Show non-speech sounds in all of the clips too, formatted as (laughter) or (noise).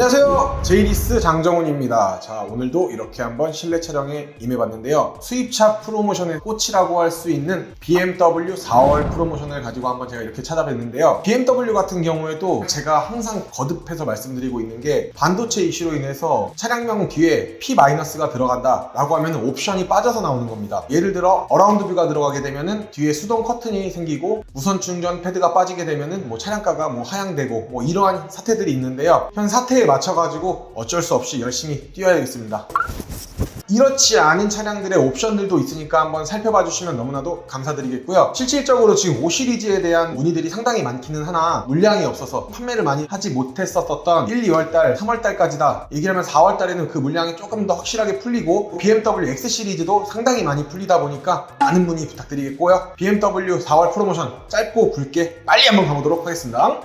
안녕하세요. 제이리스 장정훈입니다. 자, 오늘도 이렇게 한번 실내 촬영에 임해봤는데요. 수입차 프로모션의 꽃이라고 할 수 있는 BMW 4월 프로모션을 가지고 한번 제가 이렇게 찾아뵀는데요. BMW 같은 경우에도 제가 항상 거듭해서 말씀드리고 있는 게 반도체 이슈로 인해서 차량명 뒤에 P-가 들어간다 라고 하면 옵션이 빠져서 나오는 겁니다. 예를 들어 어라운드 뷰가 들어가게 되면은 뒤에 수동 커튼이 생기고 무선 충전 패드가 빠지게 되면은 뭐 차량가가 뭐 하향되고 뭐 이러한 사태들이 있는데요. 현 사태에 맞춰가지고 어쩔 수 없이 열심히 뛰어야겠습니다. 이렇지 않은 차량들의 옵션들도 있으니까 한번 살펴봐 주시면 너무나도 감사드리겠고요. 실질적으로 지금 5 시리즈에 대한 문의들이 상당히 많기는 하나 물량이 없어서 판매를 많이 하지 못했었던 1, 2월달, 3월달까지다. 얘기를 하면 4월달에는 그 물량이 조금 더 확실하게 풀리고 BMW X 시리즈도 상당히 많이 풀리다 보니까 많은 문의 부탁드리겠고요. BMW 4월 프로모션 짧고 굵게 빨리 한번 가보도록 하겠습니다.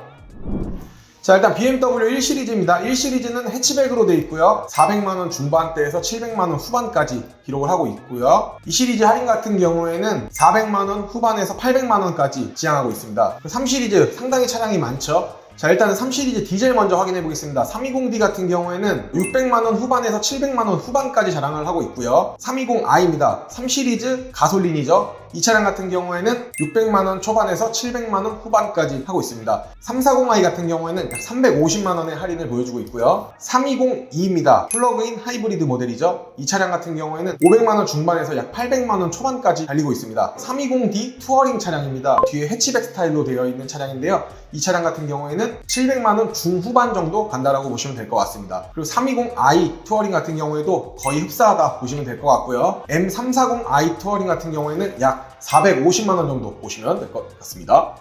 자 일단 BMW 1 시리즈입니다. 1 시리즈는 해치백으로 되어 있고요. 400만원 중반대에서 700만원 후반까지 기록을 하고 있고요. 이 시리즈 할인 같은 경우에는 400만원 후반에서 800만원까지 지향하고 있습니다. 3 시리즈 상당히 차량이 많죠. 자 일단은 3 시리즈 디젤 먼저 확인해 보겠습니다. 320D 같은 경우에는 600만원 후반에서 700만원 후반까지 자랑을 하고 있고요. 320i입니다. 3 시리즈 가솔린이죠. 이 차량 같은 경우에는 600만원 초반에서 700만원 후반까지 하고 있습니다. 340i 같은 경우에는 약 350만원의 할인을 보여주고 있고요. 320e입니다. 플러그인 하이브리드 모델이죠. 이 차량 같은 경우에는 500만원 중반에서 약 800만원 초반까지 달리고 있습니다. 320d 투어링 차량입니다. 뒤에 해치백 스타일로 되어 있는 차량인데요. 이 차량 같은 경우에는 700만 원 중후반 정도 간다라고 보시면 될 것 같습니다. 그리고 320i 투어링 같은 경우에도 거의 흡사하다 보시면 될 것 같고요. M340i 투어링 같은 경우에는 약 450만 원 정도 보시면 될 것 같습니다.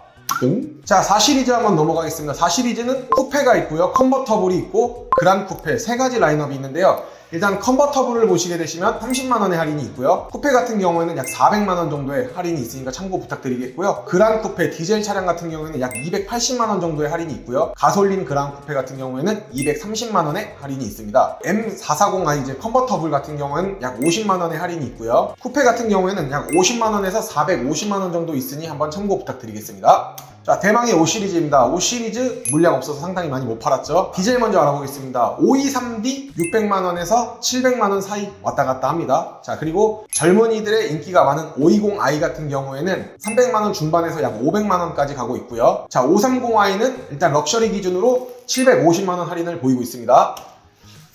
응? 자, 4 시리즈 한번 넘어가겠습니다. 4 시리즈는 쿠페가 있고요. 컨버터블이 있고 그란 쿠페 세 가지 라인업이 있는데요. 일단 컨버터블을 보시게 되시면 30만 원의 할인이 있고요. 쿠페 같은 경우에는 약 400만 원 정도의 할인이 있으니까 참고 부탁드리겠고요. 그란 쿠페 디젤 차량 같은 경우에는 약 280만 원 정도의 할인이 있고요. 가솔린 그란 쿠페 같은 경우에는 230만 원의 할인이 있습니다. M440i 이제 컨버터블 같은 경우에는 약 50만 원의 할인이 있고요. 쿠페 같은 경우에는 약 50만 원에서 450만 원 정도 있으니 한번 참고 부탁드리겠습니다. 자, 대망의 5 시리즈입니다. 5 시리즈 물량 없어서 상당히 많이 못 팔았죠. 디젤 먼저 알아보겠습니다. 523D 600만원에서 700만원 사이 왔다 갔다 합니다. 자, 그리고 젊은이들의 인기가 많은 520i 같은 경우에는 300만원 중반에서 약 500만원까지 가고 있고요. 자, 530i는 일단 럭셔리 기준으로 750만원 할인을 보이고 있습니다.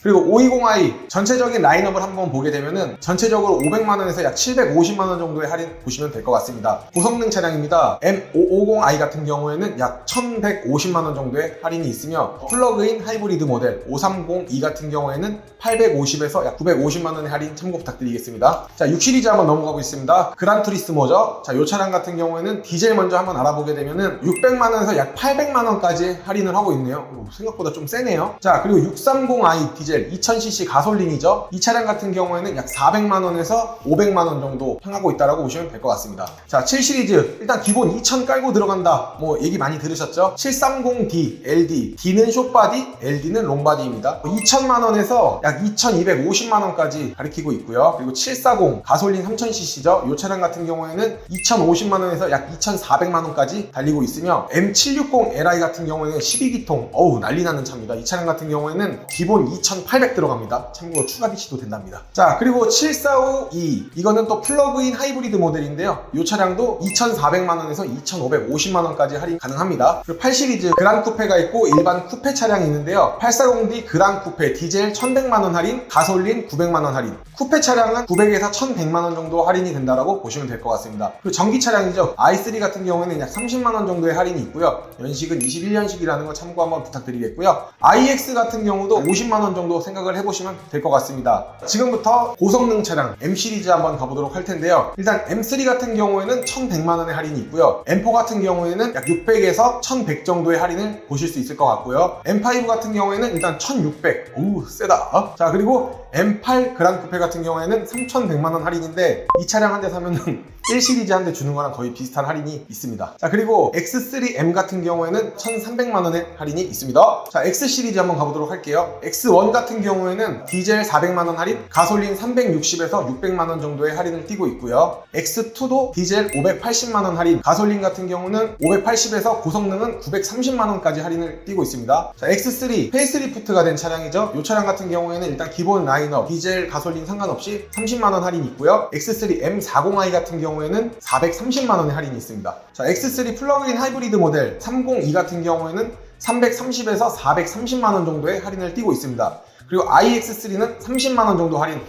그리고 520i 전체적인 라인업을 한번 보게 되면은 전체적으로 500만원에서 약 750만원 정도의 할인 보시면 될 것 같습니다. 고성능 차량입니다. M550i 같은 경우에는 약 1150만원 정도의 할인이 있으며 플러그인 하이브리드 모델 530e 같은 경우에는 850에서 약 950만원의 할인 참고 부탁드리겠습니다. 자, 6 시리즈 한번 넘어가 보겠습니다. 그란 투리스모죠. 자, 이 차량 같은 경우에는 디젤 먼저 한번 알아보게 되면은 600만원에서 약 800만원까지 할인을 하고 있네요. 오, 생각보다 좀 세네요. 자, 그리고 630i 디젤 2000cc 가솔린이죠. 이 차량 같은 경우에는 약 400만 원에서 500만 원 정도 향하고 있다고 보시면 될 것 같습니다. 자, 7 시리즈 일단 기본 2000 깔고 들어간다. 뭐 얘기 많이 들으셨죠? 730D, LD, D는 숏바디, LD는 롱바디입니다. 2천만 원에서 약 2250만 원까지 가리키고 있고요. 그리고 740 가솔린 3000cc죠. 이 차량 같은 경우에는 2050만 원에서 약 2400만 원까지 달리고 있으며 M760Li 같은 경우에는 12기통 어우 난리 나는 차입니다. 이 차량 같은 경우에는 기본 2800 들어갑니다. 참고로 추가 DC도 된답니다. 자 그리고 7452 이거는 또 플러그인 하이브리드 모델인데요. 이 차량도 2400만 원에서 2550만 원까지 할인 가능합니다. 그리고 8 시리즈 그란 쿠페가 있고 일반 쿠페 차량이 있는데요. 840D 그란 쿠페 디젤 1100만 원 할인, 가솔린 900만 원 할인. 쿠페 차량은 900에서 1100만 원 정도 할인이 된다라고 보시면 될 것 같습니다. 그리고 전기 차량이죠. i3 같은 경우에는 약 30만 원 정도의 할인이 있고요. 연식은 21년식이라는 거 참고 한번 부탁드리겠고요. iX 같은 경우도 50만 원 정도 생각을 해보시면 될 것 같습니다. 지금부터 고성능 차량 M 시리즈 한번 가보도록 할 텐데요. 일단 M3 같은 경우에는 1100만 원의 할인이 있고요. M4 같은 경우에는 약 600에서 1100 정도의 할인을 보실 수 있을 것 같고요. M5 같은 경우에는 일단 1600. 오, 세다. 자, 그리고 M8 그랑 쿠페 같은 경우에는 3,100만 원 할인인데 이 차량 한 대 사면은 (laughs) 1 시리즈 한 대 주는 거랑 거의 비슷한 할인이 있습니다. 자 그리고 X3M 같은 경우에는 1,300만 원의 할인이 있습니다. 자 X 시리즈 한번 가보도록 할게요. X1 같은 경우에는 디젤 400만 원 할인, 가솔린 360에서 600만 원 정도의 할인을 띄고 있고요. X2도 디젤 580만 원 할인, 가솔린 같은 경우는 580에서 고성능은 930만 원까지 할인을 띄고 있습니다. 자 X3 페이스리프트가 된 차량이죠. 이 차량 같은 경우에는 일단 기본 라인 업 디젤, 가솔린 상관없이 30만 원 할인이 있고요. X3 M40i 같은 경우에는 430만 원의 할인이 있습니다. 자 X3 플러그인 하이브리드 모델 302 같은 경우에는 330에서 430만 원 정도의 할인을 띄고 있습니다. 그리고 iX3는 30만 원 정도 할인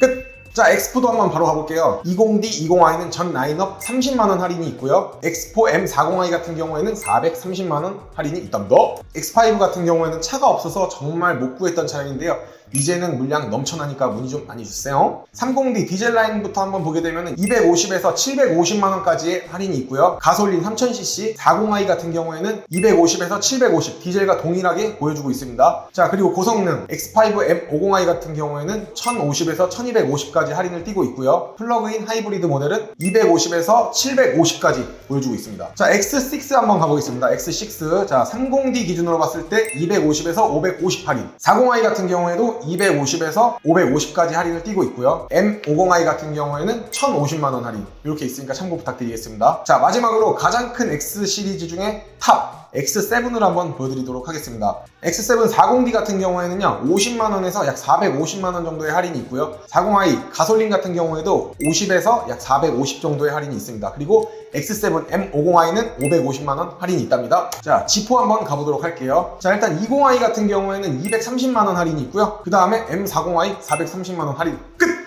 끝! 자, 엑스포도 한번 바로 가볼게요. 20D, 20i는 전 라인업 30만원 할인이 있고요. 엑스포 M40i 같은 경우에는 430만원 할인이 있답니다. X5 같은 경우에는 차가 없어서 정말 못 구했던 차량인데요. 이제는 물량 넘쳐나니까 문의 좀 많이 주세요. 30D 디젤 라인부터 한번 보게 되면 250에서 750만 원까지의 할인이 있고요. 가솔린 3000cc 40i 같은 경우에는 250에서 750 디젤과 동일하게 보여주고 있습니다. 자, 그리고 고성능 X5 M50i 같은 경우에는 1050에서 1250까지 할인을 띄고 있고요. 플러그인 하이브리드 모델은 250에서 750까지 보여주고 있습니다. 자, X6 한번 가보겠습니다. X6. 자, 30D 기준으로 봤을 때 250에서 550 할인. 40i 같은 경우에도 250에서 550까지 할인을 띄고 있고요. M50i 같은 경우에는 1050만 원 할인. 이렇게 있으니까 참고 부탁드리겠습니다. 자, 마지막으로 가장 큰 X 시리즈 중에 탑. X7을 한번 보여드리도록 하겠습니다. X7 40D 같은 경우에는요, 50만원에서 약 450만원 정도의 할인이 있고요. 40i 가솔린 같은 경우에도 50에서 약 450 정도의 할인이 있습니다. 그리고 X7 M50i는 550만원 할인이 있답니다. 자, 지포 한번 가보도록 할게요. 자, 일단 20i 같은 경우에는 230만원 할인이 있고요. 그 다음에 M40i 430만원 할인 끝!